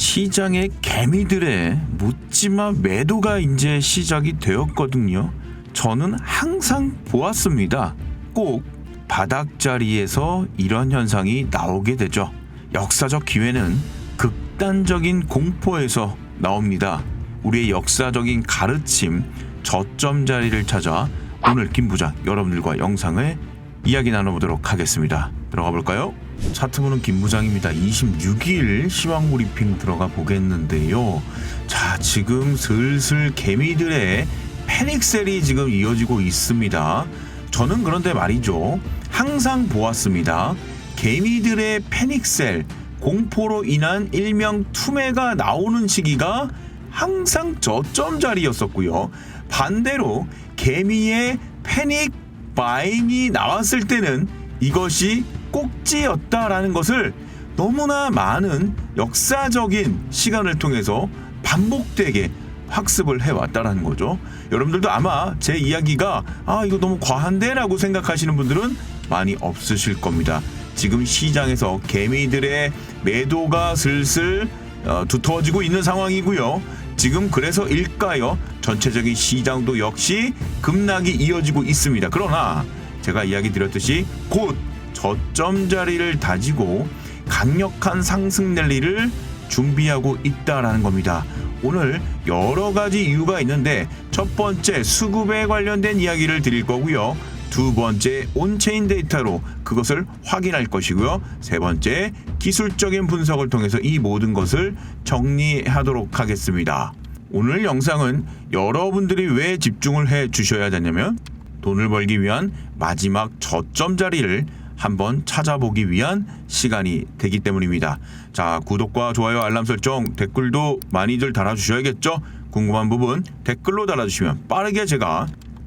시장의 개미들의 묻지마 매도가 이제 시작이 되었거든요. 저는 항상 보았습니다. 꼭 바닥 자리에서 이런 현상이 나오게 되죠. 역사적 기회는 극단적인 공포에서 나옵니다. 우리의 역사적인 가르침, 저점 자리를 찾아 오늘 김 부장 여러분들과 영상을 이야기 나눠보도록 하겠습니다. 들어가 볼까요? 차트 보는 김 부장입니다. 26일 시황 브리핑 들어가 보겠는데요. 자, 지금 슬슬 개미들의 패닉셀이 지금 이어지고 있습니다. 저는 그런데 말이죠. 항상 보았습니다. 개미들의 패닉셀, 공포로 인한 일명 투매가 나오는 시기가 항상 저점 자리였었고요. 반대로 개미의 패닉 바잉이 나왔을 때는 이것이 꼭지였다라는 것을 너무나 많은 역사적인 시간을 통해서 반복되게 학습을 해왔다라는 거죠. 여러분들도 아마 제 이야기가 아 이거 너무 과한데 라고 생각하시는 분들은 많이 없으실 겁니다. 지금 시장에서 개미들의 매도가 슬슬 어, 두터워지고 있는 상황이고요. 지금 그래서일까요? 전체적인 시장도 역시 급락이 이어지고 있습니다. 그러나 제가 이야기 드렸듯이 곧 저점 자리를 다지고 강력한 상승 랠리를 준비하고 있다라는 겁니다. 오늘 여러 가지 이유가 있는데 첫 번째 수급에 관련된 이야기를 드릴 거고요. 두 번째 온체인 데이터로 그것을 확인할 것이고요. 세 번째 기술적인 분석을 통해서 이 모든 것을 정리하도록 하겠습니다. 오늘 영상은 여러분들이 왜 집중을 해 주셔야 되냐면 돈을 벌기 위한 마지막 저점 자리를 한번 찾아보기 위한 시간이 되기 때문입니다. 자, 구독과 좋아요, 알람 설정, 댓글도 많이들 달아주셔야겠죠? 궁금한 부분 댓글로 달아주시면 빠르게 제가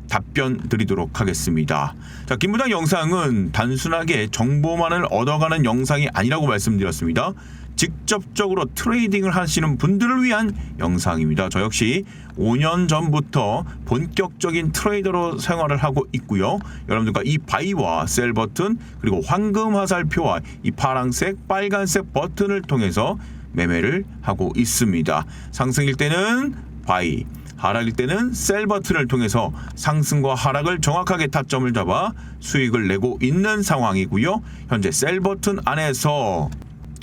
답변 드리도록 하겠습니다. 자, 김부장 영상은 단순하게 정보만을 얻어가는 영상이 아니라고 말씀드렸습니다. 직접적으로 트레이딩을 하시는 분들을 위한 영상입니다. 저 역시 5년 전부터 본격적인 트레이더로 생활을 하고 있고요. 여러분들과 이 바이와 셀 버튼 그리고 황금 화살표와 이 파랑색, 빨간색 버튼을 통해서 매매를 하고 있습니다. 상승일 때는 바이, 하락일 때는 셀 버튼을 통해서 상승과 하락을 정확하게 타점을 잡아 수익을 내고 있는 상황이고요. 현재 셀 버튼 안에서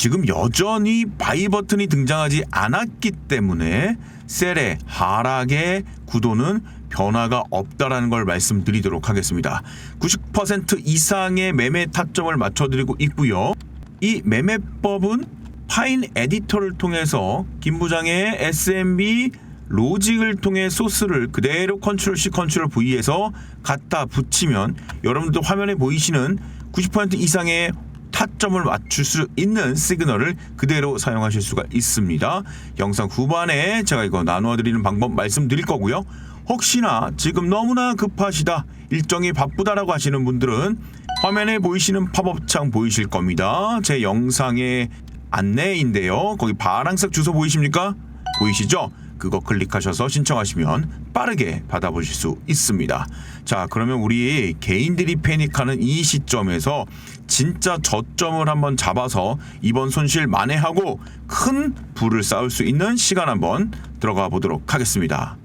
지금 여전히 바이 버튼이 등장하지 않았기 때문에 셀의 하락의 구도는 변화가 없다라는 걸 말씀드리도록 하겠습니다. 90% 이상의 매매 타점을 맞춰드리고 있고요. 이 매매법은 파인 에디터를 통해서 김 부장의 SMB 로직을 통해 소스를 그대로 컨트롤 C 컨트롤 V에서 갖다 붙이면 여러분들 화면에 보이시는 90% 이상의 타점을 맞출 수 있는 시그널을 그대로 사용하실 수가 있습니다. 영상 후반에 제가 이거 나누어 드리는 방법 말씀드릴 거고요. 혹시나 지금 너무나 급하시다, 일정이 바쁘다라고 하시는 분들은 화면에 보이시는 팝업창 보이실 겁니다. 제 영상의 안내인데요. 거기 파란색 주소 보이십니까? 보이시죠? 그거 클릭하셔서 신청하시면 빠르게 받아보실 수 있습니다. 자, 그러면 우리 개인들이 패닉하는 이 시점에서 진짜 저점을 한번 잡아서 이번 손실 만회하고 큰 부를 쌓을 수 있는 시간 한번 들어가 보도록 하겠습니다.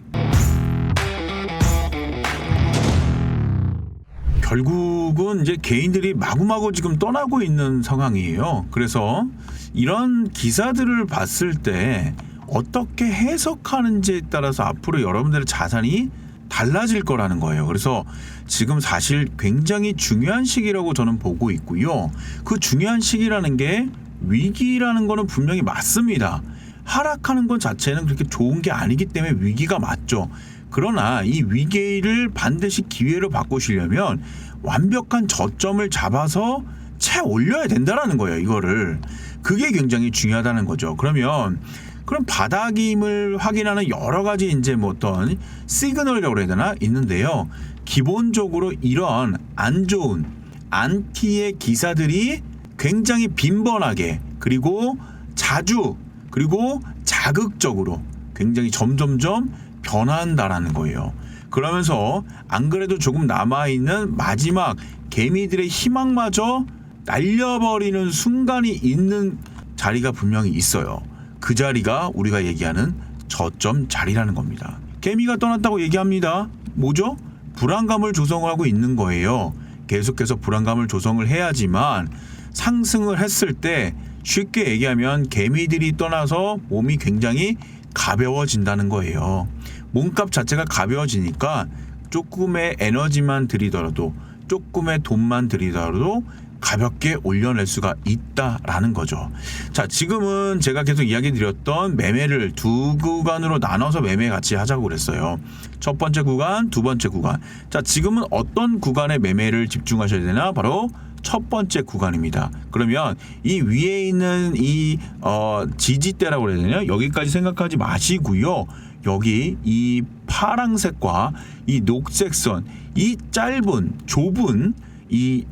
결국은 이제 개인들이 마구마구 지금 떠나고 있는 상황이에요. 그래서 이런 기사들을 봤을 때 어떻게 해석하는지에 따라서 앞으로 여러분들의 자산이 달라질 거라는 거예요. 그래서 지금 사실 굉장히 중요한 시기라고 저는 보고 있고요. 그 중요한 시기라는 게 위기라는 거는 분명히 맞습니다. 하락하는 것 자체는 그렇게 좋은 게 아니기 때문에 위기가 맞죠. 그러나 이 위기를 반드시 기회로 바꾸시려면 완벽한 저점을 잡아서 채 올려야 된다라는 거예요. 이거를 그게 굉장히 중요하다는 거죠. 그러면 그럼 바닥임을 확인하는 여러 가지 이제 뭐 어떤 시그널이라고 해야 되나 있는데요. 기본적으로 이런 안 좋은 안티의 기사들이 굉장히 빈번하게 그리고 자주 그리고 자극적으로 굉장히 점점점 변한다라는 거예요. 그러면서 안 그래도 조금 남아있는 마지막 개미들의 희망마저 날려버리는 순간이 있는 자리가 분명히 있어요. 그 자리가 우리가 얘기하는 저점 자리라는 겁니다. 개미가 떠났다고 얘기합니다. 뭐죠? 불안감을 조성하고 있는 거예요. 계속해서 불안감을 조성을 해야지만 상승을 했을 때 쉽게 얘기하면 개미들이 떠나서 몸이 굉장히 가벼워진다는 거예요. 몸값 자체가 가벼워지니까 조금의 에너지만 들이더라도 조금의 돈만 들이더라도 가볍게 올려낼 수가 있다라는 거죠. 자, 지금은 제가 계속 이야기 드렸던 매매를 두 구간으로 나눠서 매매 같이 하자고 그랬어요. 첫 번째 구간, 두 번째 구간. 자, 지금은 어떤 구간에 매매를 집중하셔야 되나? 바로 첫 번째 구간입니다. 그러면 이 위에 있는 이 어, 지지대라고 그래야 되나? 여기까지 생각하지 마시고요. 여기 이 파랑색과 이 녹색선, 이 짧은 좁은 이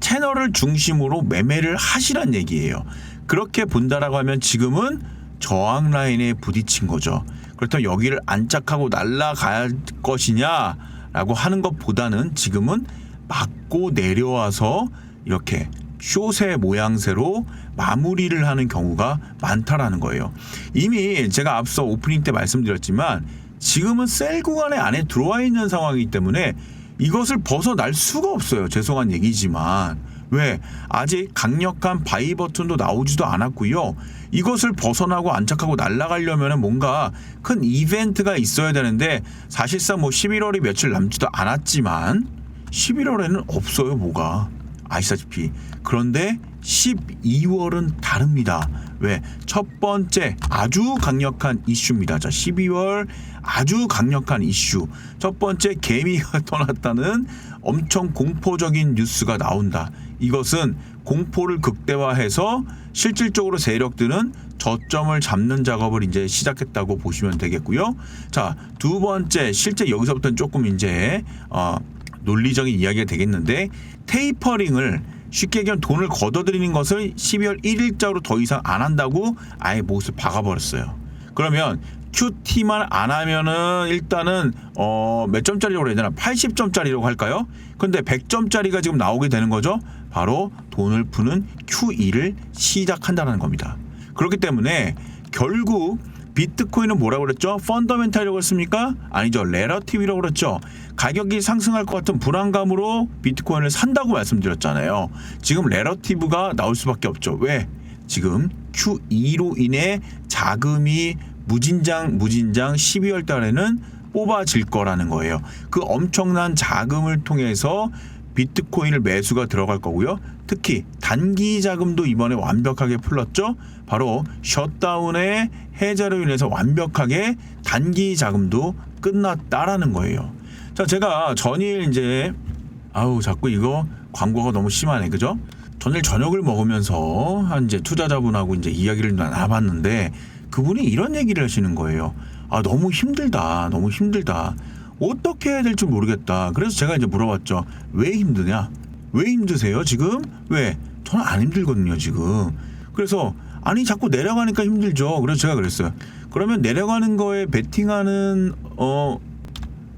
채널을 중심으로 매매를 하시란 얘기예요. 그렇게 본다라고 하면 지금은 저항 라인에 부딪힌 거죠. 그렇다면 여기를 안착하고 날아갈 것이냐라고 하는 것보다는 지금은 맞고 내려와서 이렇게 숏의 모양새로 마무리를 하는 경우가 많다라는 거예요. 이미 제가 앞서 오프닝 때 말씀드렸지만 지금은 셀 구간에 안에 들어와 있는 상황이기 때문에 이것을 벗어날 수가 없어요. 죄송한 얘기지만. 왜? 아직 강력한 바이 버튼도 나오지도 않았고요. 이것을 벗어나고 안착하고 날아가려면 뭔가 큰 이벤트가 있어야 되는데 사실상 뭐 11월이 며칠 남지도 않았지만 11월에는 없어요, 뭐가. 아시다시피. 그런데 12월은 다릅니다. 왜? 첫 번째 아주 강력한 이슈입니다. 자, 12월 아주 강력한 이슈. 첫 번째 개미가 떠났다는 엄청 공포적인 뉴스가 나온다. 이것은 공포를 극대화해서 실질적으로 세력들은 저점을 잡는 작업을 이제 시작했다고 보시면 되겠고요. 자, 두 번째 실제 여기서부터는 조금 이제 어 논리적인 이야기가 되겠는데 테이퍼링을 쉽게 얘기하면 돈을 걷어들이는 것을 12월 1일자로 더 이상 안 한다고 아예 못을 박아버렸어요. 그러면 QT만 안 하면은 일단은 어 몇 점짜리라고 해야 되나 80점짜리라고 할까요? 근데 100점짜리가 지금 나오게 되는 거죠. 바로 돈을 푸는 QE를 시작한다는 겁니다. 그렇기 때문에 결국 비트코인은 뭐라고 그랬죠? 펀더멘탈이라고 했습니까? 아니죠. 레러티브라고 그랬죠. 가격이 상승할 것 같은 불안감으로 비트코인을 산다고 말씀드렸잖아요. 지금 레러티브가 나올 수밖에 없죠. 왜? 지금 QE로 인해 자금이 무진장 무진장 12월 달에는 뽑아질 거라는 거예요. 그 엄청난 자금을 통해서 비트코인을 매수가 들어갈 거고요. 특히 단기 자금도 이번에 완벽하게 풀렸죠. 바로 셧다운의 해제로 인해서 완벽하게 단기 자금도 끝났다라는 거예요. 자, 제가 전일 이제 아우 자꾸 이거 광고가 너무 심하네, 그죠? 전일 저녁을 먹으면서 한 이제 투자자분하고 이제 이야기를 나눠봤는데 그분이 이런 얘기를 하시는 거예요. 아 너무 힘들다, 너무 힘들다. 어떻게 해야 될지 모르겠다. 그래서 제가 이제 물어봤죠. 왜 힘드냐? 왜 힘드세요 지금? 왜? 저는 안 힘들거든요 지금. 그래서 아니 자꾸 내려가니까 힘들죠. 그래서 제가 그랬어요. 그러면 내려가는 거에 베팅하는 어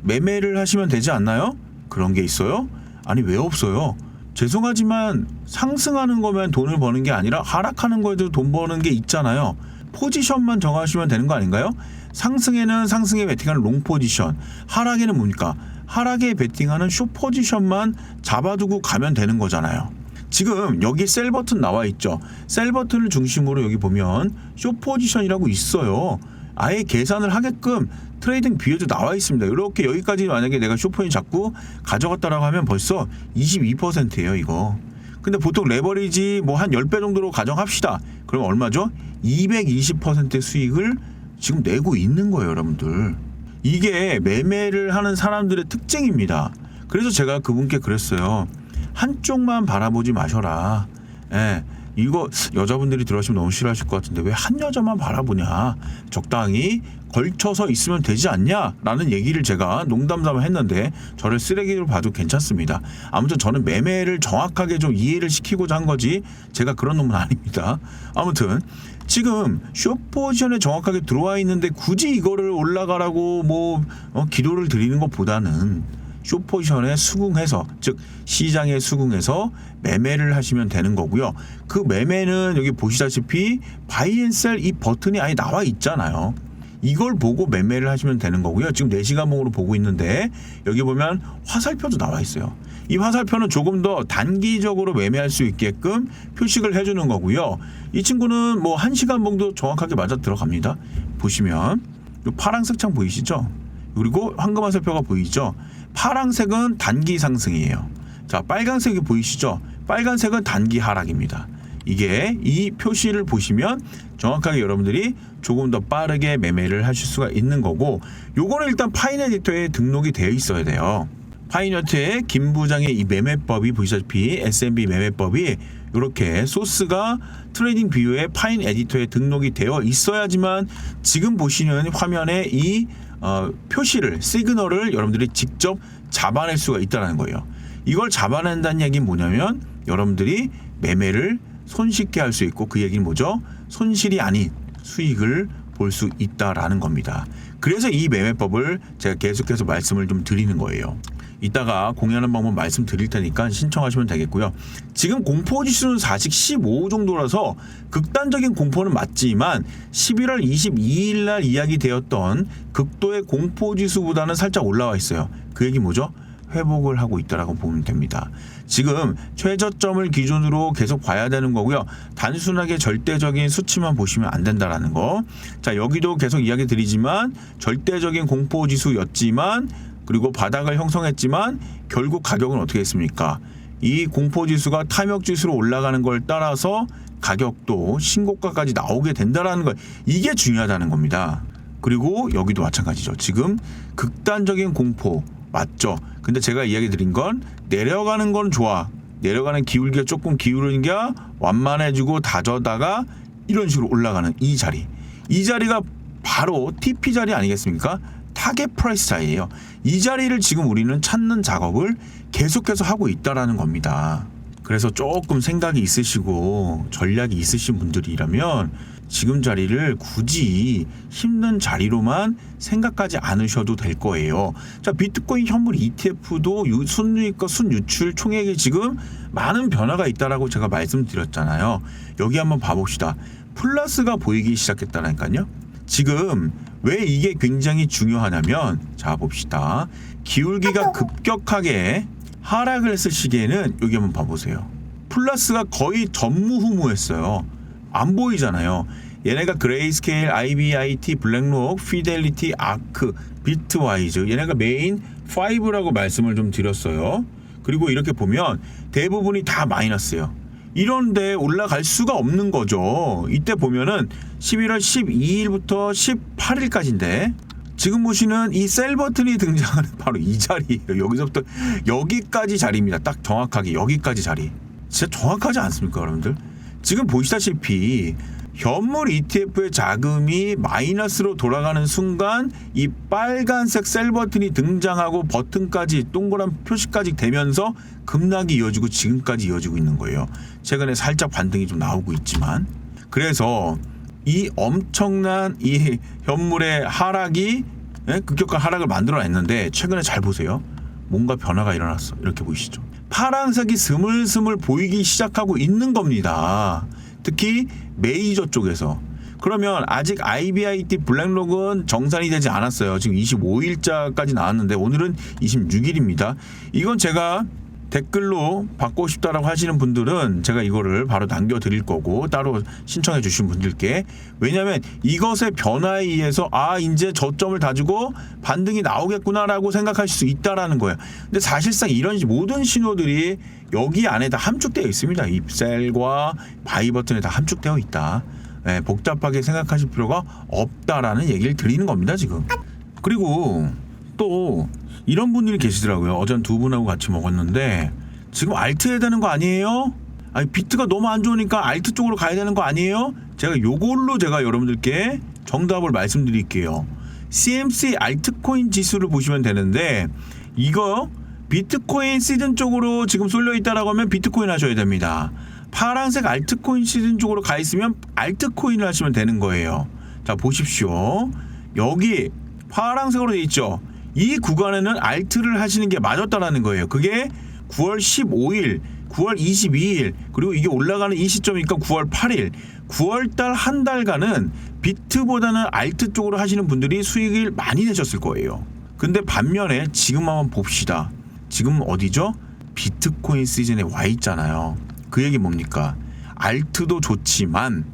매매를 하시면 되지 않나요? 그런 게 있어요? 아니 왜 없어요? 죄송하지만 상승하는 거면 돈을 버는 게 아니라 하락하는 거에도 돈 버는 게 있잖아요. 포지션만 정하시면 되는 거 아닌가요? 상승에는 상승에 베팅하는 롱 포지션, 하락에는 뭡니까? 하락에 베팅하는 숏 포지션만 잡아두고 가면 되는 거잖아요. 지금 여기 셀 버튼 나와 있죠. 셀 버튼을 중심으로 여기 보면 숏 포지션이라고 있어요. 아예 계산을 하게끔 트레이딩 비율도 나와 있습니다. 이렇게 여기까지 만약에 내가 쇼포인 잡고 가져갔다라고 하면 벌써 22%예요, 이거. 근데 보통 레버리지 뭐 한 10배 정도로 가정합시다. 그럼 얼마죠? 220%의 수익을 지금 내고 있는 거예요, 여러분들. 이게 매매를 하는 사람들의 특징입니다. 그래서 제가 그분께 그랬어요. 한쪽만 바라보지 마셔라. 예. 이거 여자분들이 들어가시면 너무 싫어하실 것 같은데 왜 한 여자만 바라보냐? 적당히 걸쳐서 있으면 되지 않냐? 라는 얘기를 제가 농담삼아 했는데 저를 쓰레기로 봐도 괜찮습니다. 아무튼 저는 매매를 정확하게 좀 이해를 시키고자 한 거지 제가 그런 놈은 아닙니다. 아무튼 지금 쇼포지션에 정확하게 들어와 있는데 굳이 이거를 올라가라고 뭐 어, 기도를 드리는 것보다는 쇼포지션에 수긍해서 즉 시장에 수긍해서 매매를 하시면 되는 거고요. 그 매매는 여기 보시다시피 바이앤셀 이 버튼이 아예 나와 있잖아요. 이걸 보고 매매를 하시면 되는 거고요. 지금 4시간봉으로 보고 있는데 여기 보면 화살표도 나와 있어요. 이 화살표는 조금 더 단기적으로 매매할 수 있게끔 표식을 해주는 거고요. 이 친구는 뭐 1시간봉도 정확하게 맞아 들어갑니다. 보시면 이 파란색 창 보이시죠? 그리고 황금 화살표가 보이죠? 파란색은 단기 상승이에요. 자, 빨간색이 보이시죠? 빨간색은 단기 하락입니다. 이게 이 표시를 보시면 정확하게 여러분들이 조금 더 빠르게 매매를 하실 수가 있는 거고 요거는 일단 파인 에디터에 등록이 되어 있어야 돼요. 파이너트의 김 부장의 이 매매법이 보시다시피 S&B 매매법이 이렇게 소스가 트레이딩 뷰의 파인 에디터에 등록이 되어 있어야지만 지금 보시는 화면에 이 어, 표시를 시그널을 여러분들이 직접 잡아낼 수가 있다는 거예요. 이걸 잡아낸다는 얘기는 뭐냐면 여러분들이 매매를 손쉽게 할 수 있고 그 얘기는 뭐죠? 손실이 아닌 수익을 볼 수 있다라는 겁니다. 그래서 이 매매법을 제가 계속해서 말씀을 좀 드리는 거예요. 이따가 공유하는 방법 말씀드릴 테니까 신청하시면 되겠고요. 지금 공포 지수는 4식 15 정도라서 극단적인 공포는 맞지만 11월 22일 날 이야기 되었던 극도의 공포 지수보다는 살짝 올라와 있어요. 그 얘기 뭐죠? 회복을 하고 있다라고 보면 됩니다. 지금 최저점을 기준으로 계속 봐야 되는 거고요. 단순하게 절대적인 수치만 보시면 안 된다라는 거. 자, 여기도 계속 이야기 드리지만 절대적인 공포 지수였지만 그리고 바닥을 형성했지만 결국 가격은 어떻게 했습니까? 이 공포 지수가 탐욕 지수로 올라가는 걸 따라서 가격도 신고가까지 나오게 된다라는 거. 이게 중요하다는 겁니다. 그리고 여기도 마찬가지죠. 지금 극단적인 공포 맞죠? 근데 제가 이야기 드린 건 내려가는 건 좋아. 내려가는 기울기가 조금 기울는 게 완만해지고 다져다가 이런 식으로 올라가는 이 자리. 이 자리가 바로 TP 자리 아니겠습니까? 타겟 프라이스 자리예요. 이 자리를 지금 우리는 찾는 작업을 계속해서 하고 있다라는 겁니다. 그래서 조금 생각이 있으시고 전략이 있으신 분들이라면 지금 자리를 굳이 힘든 자리로만 생각하지 않으셔도 될 거예요. 자, 비트코인 현물 ETF도 순유입과 순유출 총액이 지금 많은 변화가 있다라고 제가 말씀드렸잖아요. 여기 한번 봐봅시다. 플러스가 보이기 시작했다니까요. 지금 왜 이게 굉장히 중요하냐면 자 봅시다. 기울기가 급격하게 하락을 했을 시기에는 여기 한번 봐보세요. 플러스가 거의 전무후무했어요. 안 보이잖아요. 얘네가 그레이스케일, IBIT, 블랙록, 피델리티, 아크, 비트와이즈 얘네가 메인 5라고 말씀을 좀 드렸어요. 그리고 이렇게 보면 대부분이 다 마이너스예요. 이런데 올라갈 수가 없는 거죠. 이때 보면은 11월 12일부터 18일까지인데 지금 보시는 이 셀 버튼이 등장하는 바로 이 자리예요. 여기서부터 여기까지 자리입니다. 딱 정확하게 여기까지 자리. 진짜 정확하지 않습니까, 여러분들? 지금 보시다시피 현물 ETF의 자금이 마이너스로 돌아가는 순간 이 빨간색 셀 버튼이 등장하고 버튼까지 동그란 표시까지 되면서 급락이 이어지고 지금까지 이어지고 있는 거예요. 최근에 살짝 반등이 좀 나오고 있지만 그래서 이 엄청난 이 현물의 하락이 예? 급격한 하락을 만들어냈는데 최근에 잘 보세요. 뭔가 변화가 일어났어. 이렇게 보이시죠? 파란색이 스물스물 보이기 시작하고 있는 겁니다. 특히 메이저 쪽에서. 그러면 아직 IBIT 블랙록은 정산이 되지 않았어요. 지금 25일자까지 나왔는데 오늘은 26일입니다. 이건 제가 댓글로 받고 싶다라고 하시는 분들은 제가 이거를 바로 남겨드릴 거고 따로 신청해 주신 분들께 왜냐하면 이것의 변화에 의해서 아 이제 저점을 다지고 반등이 나오겠구나라고 생각하실 수 있다라는 거예요. 근데 사실상 이런 모든 신호들이 여기 안에 다 함축되어 있습니다. 이 셀과 바이 버튼에 다 함축되어 있다. 네, 복잡하게 생각하실 필요가 없다라는 얘기를 드리는 겁니다 지금. 그리고 또 이런 분들이 계시더라고요. 어전 두 분하고 같이 먹었는데 지금 알트 해야 되는 거 아니에요? 아니 비트가 너무 안 좋으니까 알트 쪽으로 가야 되는 거 아니에요? 제가 요걸로 제가 여러분들께 정답을 말씀드릴게요. CMC 알트코인 지수를 보시면 되는데 이거 비트코인 시즌 쪽으로 지금 쏠려 있다라고 하면 비트코인 하셔야 됩니다. 파란색 알트코인 시즌 쪽으로 가 있으면 알트코인을 하시면 되는 거예요. 자 보십시오. 여기 파란색으로 돼 있죠. 이 구간에는 알트를 하시는 게 맞았다라는 거예요. 그게 9월 15일, 9월 22일, 그리고 이게 올라가는 이 시점이니까 9월 8일, 9월 달 한 달간은 비트보다는 알트 쪽으로 하시는 분들이 수익을 많이 내셨을 거예요. 근데 반면에 지금 한번 봅시다. 지금 어디죠? 비트코인 시즌에 와 있잖아요. 그 얘기 뭡니까? 알트도 좋지만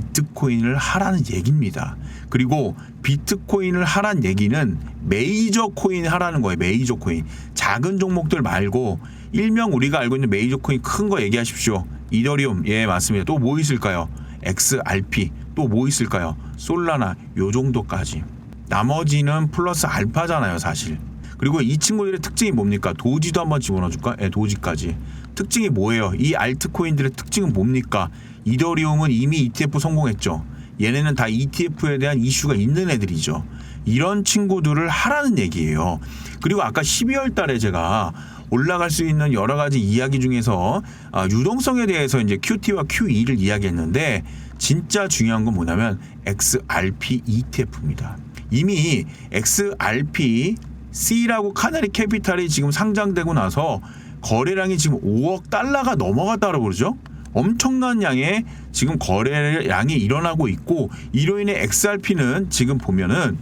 비트코인을 하라는 얘기입니다. 그리고 비트코인을 하란 얘기는 메이저 코인 하라는 거예요. 메이저 코인. 작은 종목들 말고 일명 우리가 알고 있는 메이저 코인 큰 거 얘기하십시오. 이더리움. 예, 맞습니다. 또 뭐 있을까요? XRP. 또 뭐 있을까요? 솔라나 요 정도까지. 나머지는 플러스 알파잖아요, 사실. 그리고 이 친구들의 특징이 뭡니까? 도지도 한번 집어넣어 줄까? 예, 도지까지. 특징이 뭐예요? 이 알트코인들의 특징은 뭡니까? 이더리움은 이미 ETF 성공했죠. 얘네는 다 ETF에 대한 이슈가 있는 애들이죠. 이런 친구들을 하라는 얘기예요. 그리고 아까 12월 달에 제가 올라갈 수 있는 여러 가지 이야기 중에서 아, 유동성에 대해서 이제 QT와 QE를 이야기했는데 진짜 중요한 건 뭐냐면 XRP ETF입니다. 이미 XRP C라고 카나리 캐피탈이 지금 상장되고 나서 거래량이 지금 5억 달러가 넘어갔다고 그러죠. 엄청난 양의 지금 거래량이 일어나고 있고 이로 인해 XRP는 지금 보면은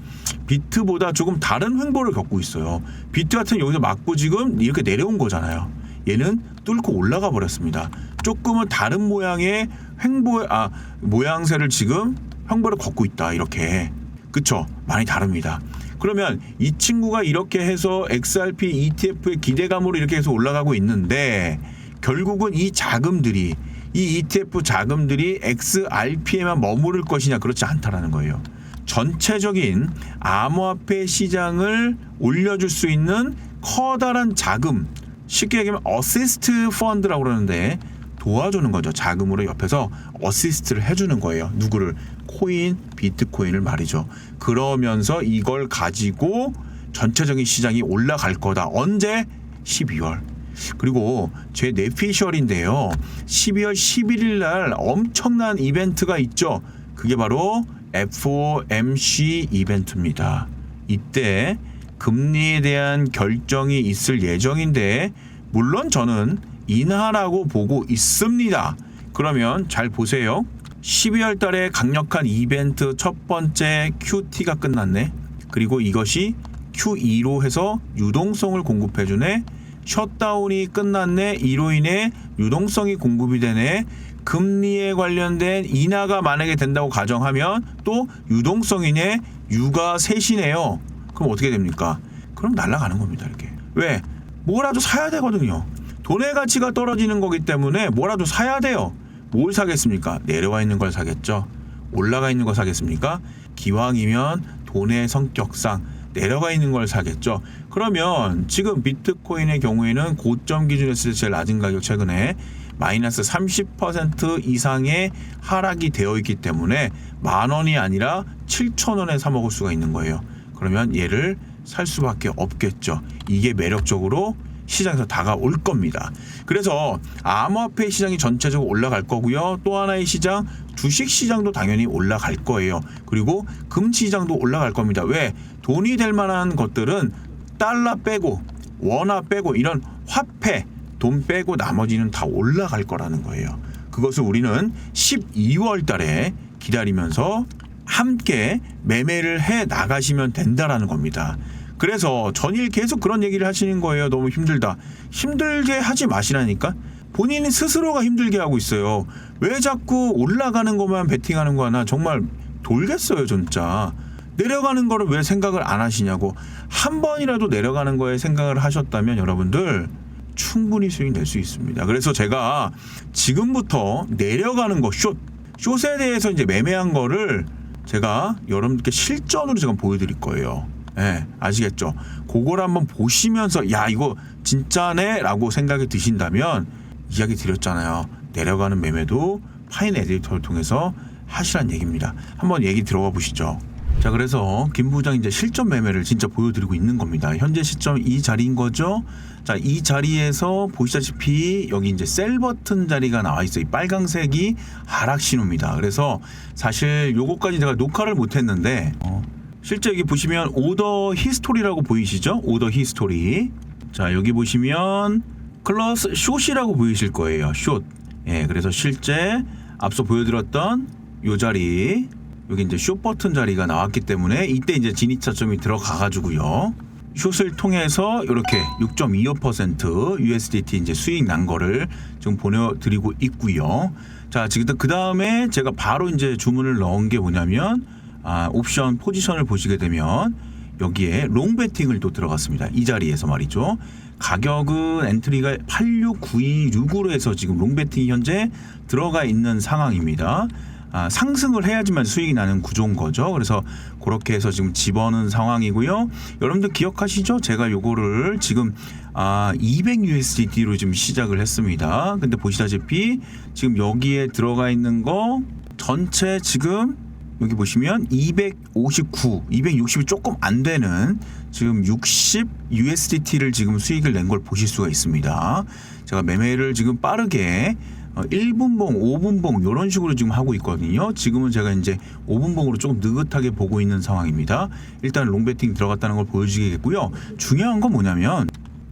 비트보다 조금 다른 횡보를 겪고 있어요. 비트 같은 여기서 맞고 지금 이렇게 내려온 거잖아요. 얘는 뚫고 올라가 버렸습니다. 조금은 다른 모양의 횡보 아 모양새를 지금 횡보를 걷고 있다 이렇게 그쵸 많이 다릅니다. 그러면 이 친구가 이렇게 해서 XRP ETF의 기대감으로 이렇게 해서 올라가고 있는데 결국은 이 자금들이 이 ETF 자금들이 XRP에만 머무를 것이냐 그렇지 않다라는 거예요. 전체적인 암호화폐 시장을 올려줄 수 있는 커다란 자금 쉽게 얘기하면 어시스트 펀드라고 그러는데 도와주는 거죠. 자금으로 옆에서 어시스트를 해주는 거예요. 누구를 코인, 비트코인을 말이죠. 그러면서 이걸 가지고 전체적인 시장이 올라갈 거다. 언제? 12월. 그리고 제 뇌피셜인데요. 12월 11일 날 엄청난 이벤트가 있죠. 그게 바로 FOMC 이벤트입니다. 이때 금리에 대한 결정이 있을 예정인데 물론 저는 인하라고 보고 있습니다. 그러면 잘 보세요. 12월 달에 강력한 이벤트 첫 번째 QT가 끝났네. 그리고 이것이 Q2로 해서 유동성을 공급해주네. 셧다운이 끝났네. 이로 인해 유동성이 공급이 되네. 금리에 관련된 인하가 만약에 된다고 가정하면 또 유동성이네. 유가 셋이네요. 그럼 어떻게 됩니까? 그럼 날아가는 겁니다. 이렇게. 왜? 뭐라도 사야 되거든요. 돈의 가치가 떨어지는 거기 때문에 뭐라도 사야 돼요. 뭘 사겠습니까? 내려와 있는 걸 사겠죠. 올라가 있는 걸 사겠습니까? 기왕이면 돈의 성격상 내려가 있는 걸 사겠죠. 그러면 지금 비트코인의 경우에는 고점 기준에서 제일 낮은 가격 최근에 마이너스 30% 이상의 하락이 되어 있기 때문에 만 원이 아니라 7천 원에 사 먹을 수가 있는 거예요. 그러면 얘를 살 수밖에 없겠죠. 이게 매력적으로 시장에서 다가올 겁니다. 그래서 암호화폐 시장이 전체적으로 올라갈 거고요. 또 하나의 시장 주식 시장도 당연히 올라갈 거예요. 그리고 금치 시장도 올라갈 겁니다. 왜? 돈이 될 만한 것들은 달러 빼고 원화 빼고 이런 화폐 돈 빼고 나머지는 다 올라갈 거라는 거예요. 그것을 우리는 12월 달에 기다리면서 함께 매매를 해 나가시면 된다라는 겁니다. 그래서 전일 계속 그런 얘기를 하시는 거예요. 너무 힘들다. 힘들게 하지 마시라니까. 본인 스스로가 힘들게 하고 있어요. 왜 자꾸 올라가는 것만 베팅하는 거 하나 정말 돌겠어요, 진짜. 내려가는 거를 왜 생각을 안 하시냐고. 한 번이라도 내려가는 거에 생각을 하셨다면 여러분들 충분히 수익 낼 수 있습니다. 그래서 제가 지금부터 내려가는 거 숏, 숏에 대해서 이제 매매한 거를 제가 여러분들께 실전으로 제가 보여드릴 거예요. 예, 아시겠죠? 그걸 한번 보시면서 야 이거 진짜네라고 생각이 드신다면 이야기 드렸잖아요. 내려가는 매매도 파인 에디터를 통해서 하시란 얘기입니다. 한번 얘기 들어가 보시죠. 자 그래서 김 부장 이제 실전 매매를 진짜 보여드리고 있는 겁니다. 현재 시점 이 자리인 거죠. 자 이 자리에서 보시다시피 여기 이제 셀 버튼 자리가 나와 있어요. 이 빨강색이 하락 신호입니다. 그래서 사실 요거까지 제가 녹화를 못했는데 어, 실제 여기 보시면 오더 히스토리라고 보이시죠? 오더 히스토리. 자, 여기 보시면 클러스 숏이라고 보이실 거예요. 숏. 예, 그래서 실제 앞서 보여드렸던 요 자리 여기 이제 숏 버튼 자리가 나왔기 때문에 이때 이제 진입차점이 들어가 가지고요. 숏을 통해서 이렇게 6.25% USDT 이제 수익 난 거를 지금 보내드리고 있고요. 자, 지금 그 다음에 제가 바로 이제 주문을 넣은 게 뭐냐면 아, 옵션 포지션을 보시게 되면 여기에 롱 베팅을 또 들어갔습니다. 이 자리에서 말이죠. 가격은 엔트리가 86926으로 해서 지금 롱 베팅이 현재 들어가 있는 상황입니다. 아, 상승을 해야지만 수익이 나는 구조인 거죠. 그래서 그렇게 해서 지금 집어넣은 상황이고요. 여러분들 기억하시죠? 제가 요거를 지금 아, 200 USDT로 지금 시작을 했습니다. 근데 보시다시피 지금 여기에 들어가 있는 거 전체 지금 여기 보시면 259, 260이 조금 안 되는 지금 60 USDT를 지금 수익을 낸 걸 보실 수가 있습니다. 제가 매매를 지금 빠르게 어, 1분봉, 5분봉 이런 식으로 지금 하고 있거든요. 지금은 제가 이제 5분봉으로 조금 느긋하게 보고 있는 상황입니다. 일단 롱베팅 들어갔다는 걸 보여주겠고요. 중요한 건 뭐냐면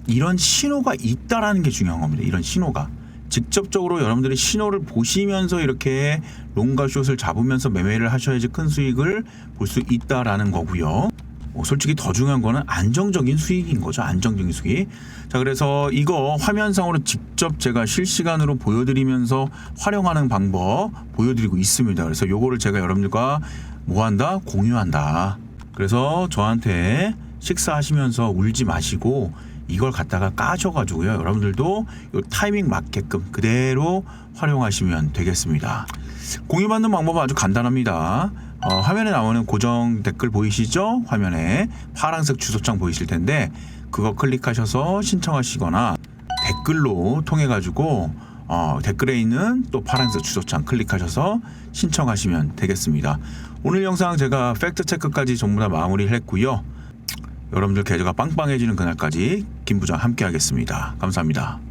이런 신호가 있다라는 게 중요한 겁니다. 이런 신호가. 직접적으로 여러분들이 신호를 보시면서 이렇게 롱과 숏을 잡으면서 매매를 하셔야지 큰 수익을 볼 수 있다라는 거고요. 뭐 솔직히 더 중요한 거는 안정적인 수익인 거죠. 안정적인 수익. 자, 그래서 이거 화면상으로 직접 제가 실시간으로 보여드리면서 활용하는 방법 보여드리고 있습니다. 그래서 요거를 제가 여러분들과 뭐 한다? 공유한다. 그래서 저한테 식사하시면서 울지 마시고 이걸 갖다가 까셔가지고요. 여러분들도 요 타이밍 맞게끔 그대로 활용하시면 되겠습니다. 공유받는 방법은 아주 간단합니다. 어, 화면에 나오는 고정 댓글 보이시죠? 화면에 파란색 주소창 보이실 텐데 그거 클릭하셔서 신청하시거나 댓글로 통해 가지고 어, 댓글에 있는 또 파란색 주소창 클릭하셔서 신청하시면 되겠습니다. 오늘 영상 제가 팩트 체크까지 전부 다 마무리를 했고요. 여러분들 계좌가 빵빵해지는 그날까지 김 부장 함께 하겠습니다. 감사합니다.